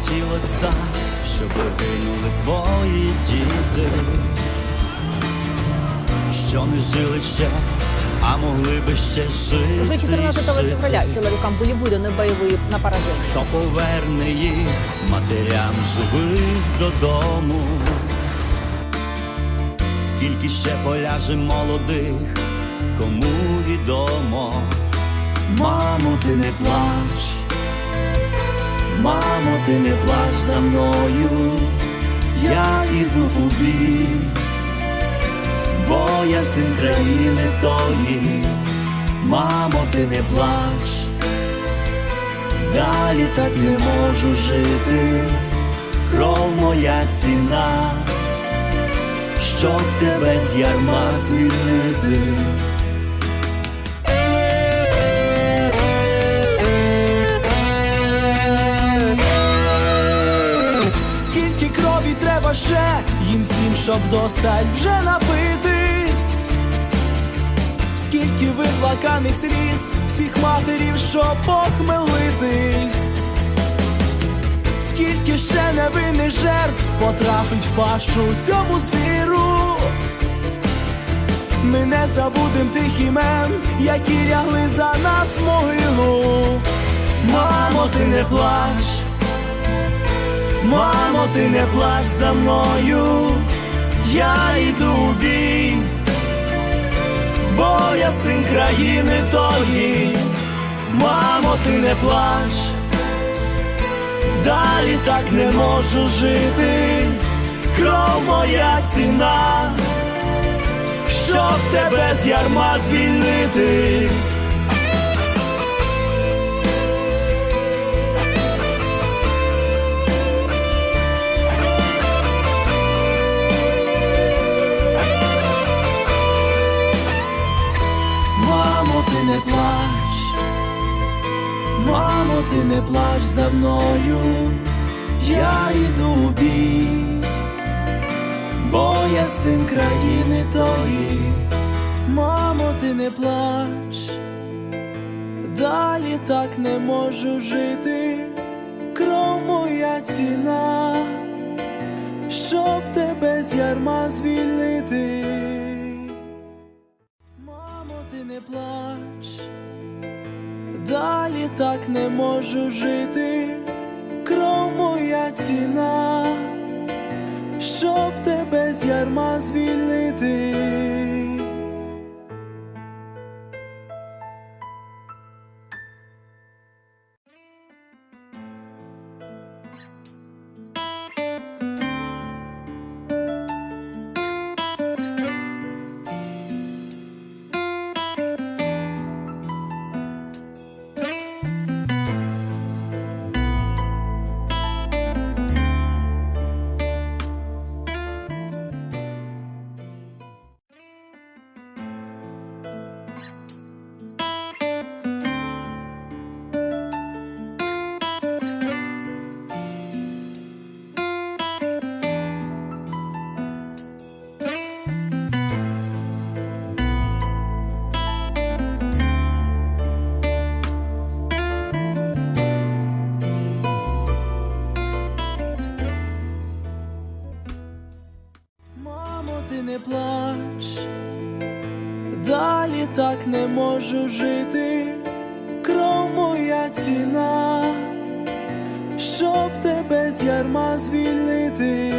хотілось так, щоб гинули твої діти, що не жили ще, а могли би ще жити. Уже 14 жити. февраля силовикам были выданы боевые на поражение. Хто поверне їх матерям живих додому? Скільки ще поляже молодих, кому відомо? Мамо, ти не плач, мамо, ти не плач за мною, я іду у бій, бо я син країни тої, мамо, ти не плач. Далі так не можу жити, кров моя ціна, щоб тебе з ярма звільнити. Ще їм всім, щоб достать вже напитись, скільки виплаканих сліз, всіх матерів, щоб похмелитись, скільки ще невинних жертв потрапить в пащу цьому звіру. Ми не забудем тих імен, які лягли за нас в могилу. Мамо, ти не плач. Мамо, ти не плач за мною, я йду у бій, бо я син країни тої, мамо, ти не плач, далі так не можу жити, кров моя ціна, щоб тебе з ярма звільнити. Ти не плач, мамо, ти не плач за мною, я йду у бій, бо я син країни тої, мамо, ти не плач, далі так не можу жити, кров моя ціна, щоб тебе з ярма звільнити. Плач, далі так не можу жити, кров моя ціна, щоб тебе з ярма звільнити. Ти не плач, далі так не можу жити, кров моя ціна, щоб тебе з ярма звільнити.